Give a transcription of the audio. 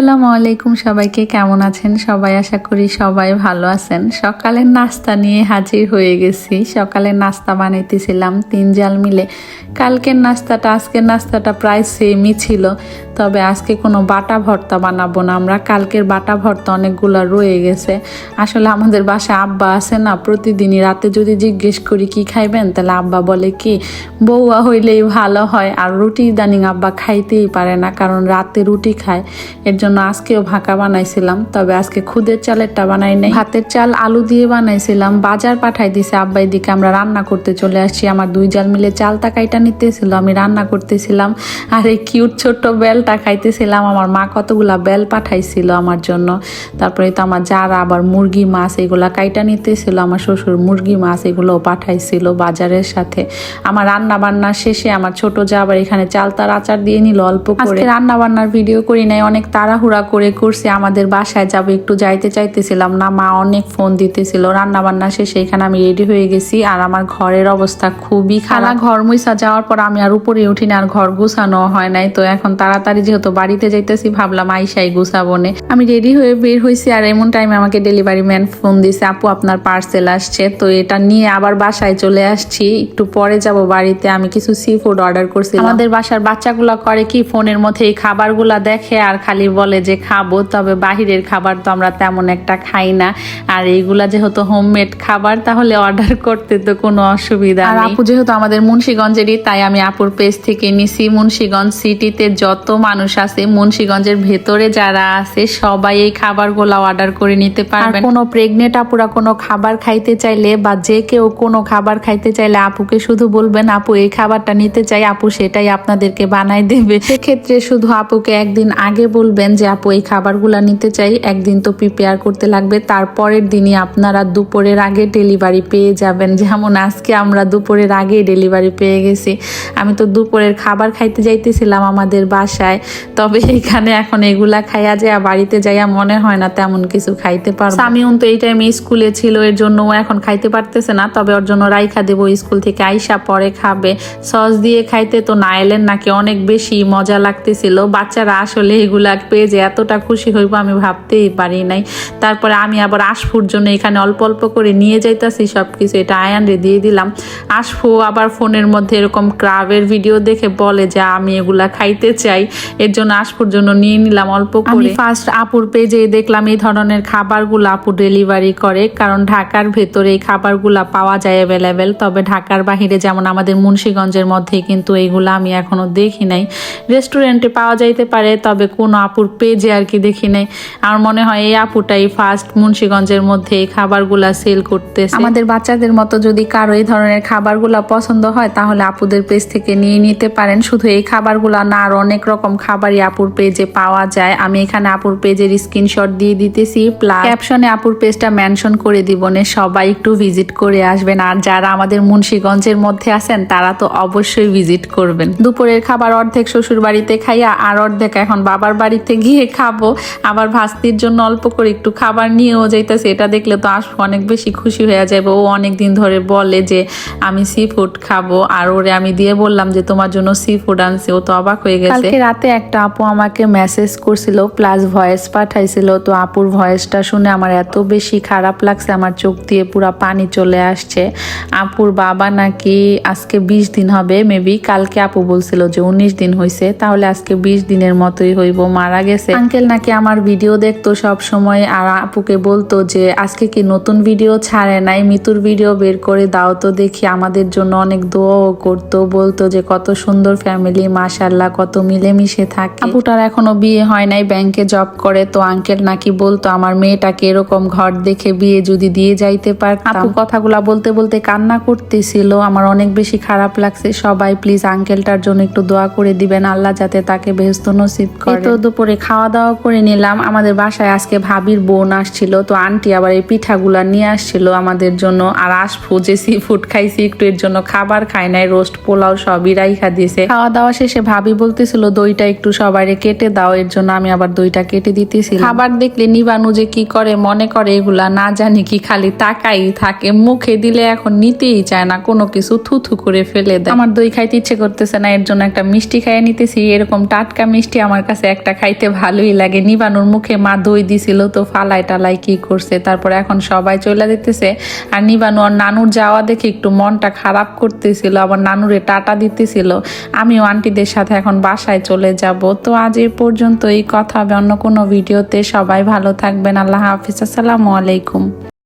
আসসালামু আলাইকুম সবাইকে, কেমন আছেন? সবাই আশা করি সবাই ভালো আছেন। সকালের নাস্তা নিয়ে হাজির হয়ে গেছি। সকালের নাস্তা বানাইতেছিলাম তিন জাল মিলে। কালকের নাস্তাটা, আজকের নাস্তাটা প্রায় সেমই ছিল। তবে আজকে কোনো বাটা ভর্তা বানাবো না। আমরা কালকের বাটা ভর্তা অনেকগুলো রয়ে গেছে। আসলে আমাদের বাসায় আব্বা আছে না, প্রতিদিনই রাতে যদি জিজ্ঞেস করি, কি খাইবেন? তাহলে আব্বা বলে কি বউয়া হইলেই ভালো হয়। আর রুটি ইদানিং আব্বা খাইতেই পারে না, কারণ রাতে রুটি খায়। এর জন্য আজকেও ভাঁকা বানাইছিলাম, তবে আজকে খুদের চালেরটা বানাই নাই। ভাতের চাল আলু দিয়ে বানাইছিলাম, বাজার পাঠাই দিছে আব্বা এদিকে। আমরা রান্না করতে চলে আসছি, আমার দুই জাল মিলে চাল তাকাইটা নিতেছিল, আমি রান্না করতেছিলাম। আর এই কিউট ছোট্ট বেলটা খাইতেছিলাম আমার মা কতগুলা বেল পাঠাইছিল আমার জন্য। তারপরে তো আমার যারা আবার মুরগি মাছ এগুলা কাইটা নিতেছিল আমার শ্বশুর মুরগি মাছ এগুলো পাঠাইছিল বাজারের সাথে। আমার রান্না বান্না শেষে আমার ছোট যা আবার এখানে চালতার আচার দিয়ে নিল অল্প করে। রান্না বান্নার ভিডিও করি নাই অনেক তাড়াহুড়া করে করছি আমাদের বাসায় যাব একটু যাইতে চাইতেছিলাম না মা অনেক ফোন দিতেছিল। রান্না বান্না শেষে এখানে আমি রেডি হয়ে গেছি আর আমার ঘরের অবস্থা খুবই খারাপ। ঘর মুইসা যাওয়ার পর আমি আর উপরে উঠি না আর ঘর গুছানো হয় নাই তো এখন তাড়াতাড়ি যেহেতু বাড়িতে যাইতেছি ভাবলাম আইসাই গুছাবো নে আমি রেডি হয়ে বের হয়েছি আর এমন টাইমে আমাকে ডেলিভারি ম্যান ফোন দিছে আপু আপনার পার্সেল আসছে। তো এটা নিয়ে আবার বাসায় চলে আসছি। একটু পরে যাব বাড়িতে আমি কিছু সি ফুড অর্ডার করছি আমাদের বাসার বাচ্চাগুলো করে কি ফোনের মধ্যে এই খাবারগুলা দেখে আর খালি বলে যে খাব তবে বাহিরের খাবার তো আমরা তেমন একটা খাই না। আর এইগুলা যেহেতু হোমমেড খাবার তাহলে অর্ডার করতে তো কোনো অসুবিধা আর আপু যেহেতু আমাদের মুন্সিগঞ্জেরই তাই আমি আপুর পেজ থেকে নিছি। মুন্সিগঞ্জ সিটিতে যত মানুষ আছে মুন্সীগঞ্জের ভেতরে যারা আছে সবাই এই খাবারগুলো অর্ডার করে নিতে পারবেন কোনো প্রেগনেন্ট আপুরা কোনো খাবার খাইতে চাইলে বা যে কেউ কোনো খাবার খাইতে চাইলে আপুকে শুধু বলবেন আপু এই খাবারটা নিতে চাই আপু সেটাই আপনাদেরকে বানাই দেবে। সেক্ষেত্রে শুধু আপুকে একদিন আগে বলবেন যে আপু এই খাবারগুলো নিতে চাই একদিন তো প্রিপেয়ার করতে লাগবে। তারপরের দিনই আপনারা দুপুরের আগে ডেলিভারি পেয়ে যাবেন। যেমন আজকে আমরা দুপুরের আগে ডেলিভারি পেয়ে গেছি। আমি তো দুপুরের খাবার খাইতে যাইতেছিলাম আমাদের বাসায়। তবে এখানে এখন এগুলা খাইয়া যায় বাড়িতে যাইয়া মনে হয় না তেমন কিছু খাইতে পারব। সামিউন তো এই টাইমে স্কুলে ছিল, এর জন্য ও এখন খাইতে পারতেছে না। তবে ওর জন্য রাইখা দেবো স্কুল থেকে আইসা পরে খাবে। সস দিয়ে খাইতে তো না এলেন নাকি অনেক বেশি মজা লাগতেছিল। বাচ্চারা আসলে এগুলা পেয়ে যে এতটা খুশি হইব আমি ভাবতেই পারি নাই। তারপরে আমি আবার আশফুর জন্য এখানে অল্প অল্প করে নিয়ে যাইতাছি সব কিছু এটা আয়ানরে দিয়ে দিলাম। আশফু আবার ফোনের মধ্যে এরকম ক্রাবের ভিডিও দেখে বলে যে, আমি এগুলা খাইতে চাই। এর জন্য আশফুর জন্য নিয়ে নিলাম অল্প করে। ফার্স্ট আপুর পেজে দেখলাম এই ধরনের খাবারগুলো আপু ডেলিভারি করে কারণ ঢাকার ভেতরে এই খাবারগুলা পাওয়া যায় অ্যাভেলেবেল তবে ঢাকার বাহিরে যেমন আমাদের মুন্সীগঞ্জের মধ্যে কিন্তু এইগুলো আমি এখনও দেখি নাই। রেস্টুরেন্টে পাওয়া যাইতে পারে তবে কোনো আপুর পেজে আর কি দেখি নাই। আমার মনে হয় এই আপুটাই ফার্স্ট মুন্সীগঞ্জের মধ্যে এই খাবারগুলা সেল করতে আমাদের বাচ্চাদের মতো যদি কারও এই ধরনের খাবারগুলা পছন্দ হয় তাহলে আপুদের পেজ থেকে নিয়ে নিতে পারেন। শুধু এই খাবারগুলা না আর অনেক রকম খাবারই আপুর পেজে পাওয়া যায়। আমি এখানে আপুর পেজের স্ক্রিনশট দিয়ে দিতেছি। প্লাস ক্যাপশনে আপুর পেজটা মেনশন করে দিব নে, সবাই একটু ভিজিট করে আসবেন। আর যারা আমাদের মুন্সীগঞ্জের মধ্যে আছেন, তারা তো অবশ্যই ভিজিট করবেন। দুপুরের খাবার অর্ধেক শ্বশুর বাড়িতে খাইয়া আর অর্ধেক এখন বাবার বাড়িতে গিয়ে খাব। আবার ভাস্তির জন্য অল্প করে একটু খাবার নিয়েও যাইতেছে। এটা দেখলে তো আসব অনেক বেশি খুশি হয়ে যাবে ও অনেক দিন ধরে বলে যে, আমি সি ফুড খাব। আর ওরে আমি দিয়ে বললাম যে, তোমার জন্য সি ফুড আনছি। ও তো অবাক হয়ে গেছে। রাতে একটা আপু আমাকে মেসেজ করছিল প্লাস ভয়েস পাঠাইছিল। তো আপুর ভয়েসটা শুনে আমার এত বেশি খারাপ লাগছে, আমার চোখ দিয়ে পুরা পানি চলে আসছে। আপুর বাবা নাকি আজকে বিশ দিন হবে মেবি কালকে আপু বলছিল যে উনিশ দিন হয়েছে তাহলে আজকে বিশ দিনের মতোই হইব, মারা গেছে। আঙ্কেল নাকি আমার ভিডিও দেখতো সব সময় আর আপুকে বলতো যে আজকে কি নতুন ভিডিও ছাড়ে নাই, মিতুর ভিডিও বের করে দাও তো দেখি, আমাদের জন্য অনেক দোয়াও করতো, বলতো যে কত সুন্দর ফ্যামিলি মাশাল্লাহ কত মিলেমিশে থাকে। আপুটার এখনও বিয়ে হয় নাই ব্যাংকে জব করে তো আঙ্কেল নাকি বলতো আমার মেয়েটাকে এরকম ঘর দেখে বিয়ে যদি দিয়ে যাইতে পারতাম। আপু কথাগুলা বলতে বলতে কান্না করতেছিল আমার অনেক বেশি খারাপ লাগছে। সবাই প্লিজ আঙ্কেলটার জন্য একটু দোয়া করে দিবেন আল্লাহ যাতে তাকে বেহস্ত নসিব করে। তো দুপুরে খাওয়া দাওয়া করে নিলাম। আমাদের বাসায় আজকে ভাবির বোন আসছিল তো আন্টি আবার এই পিঠাগুলা নিয়ে আসছিল আমাদের জন্য। আর আসফু যে সি ফুড খাইছি একটু এর জন্য খাবার খাই নাই রোস্ট পোলাও সবই রাইখা দিয়েছে। খাওয়া দাওয়া শেষে ভাবি বলতেছিল দই দইটা একটু সবাইরে কেটে দাও এর জন্য আমি আবার দইটা কেটে দিতেছি খাবার দেখলে নিবানু যে কি করে মনে করে এগুলা না জানি কি খালি তাকাই থাকে মুখে দিলে এখন নিতেই চায় না কোনো কিছু থুথু করে ফেলে দেয়। আমার দই খাইতে ইচ্ছে করতেছে না এর জন্য একটা মিষ্টি খাইয়ে নিতেছি এরকম টাটকা মিষ্টি আমার কাছে একটা খাইতে ভালোই লাগে। নিবানুর মুখে মা দই দিছিল তো ফালাই টালাই কি করছে তারপর এখন সবাই চলে দিতেছে। আর নিবানু আর নানুর যাওয়া দেখে একটু মনটা খারাপ করতেছিল আবার নানুরে টাটা দিতেছিল। আমিও আন্টিদের সাথে এখন বাসায় চলে যাব। তো আজ এ পর্যন্ত এই কথা হবে অন্য কোনো ভিডিওতে। সবাই ভালো থাকবেন। আল্লাহ হাফিজ। আসসালামু আলাইকুম।